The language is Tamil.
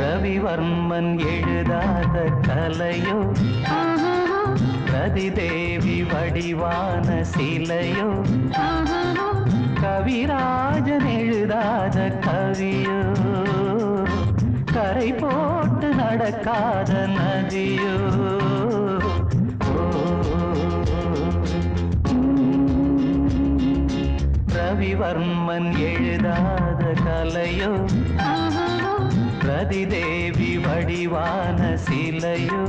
ரவிவர்மன் எழுதாத கலையோ ரதிதேவி வடிவான சிலையோ கவிராஜன் எழுதாத கவியோ கரை போட்டு நடக்காத நதியோ. ரவிவர்மன் எழுதாத கலையோ ரதிதேவி வடிவான சிலையோ.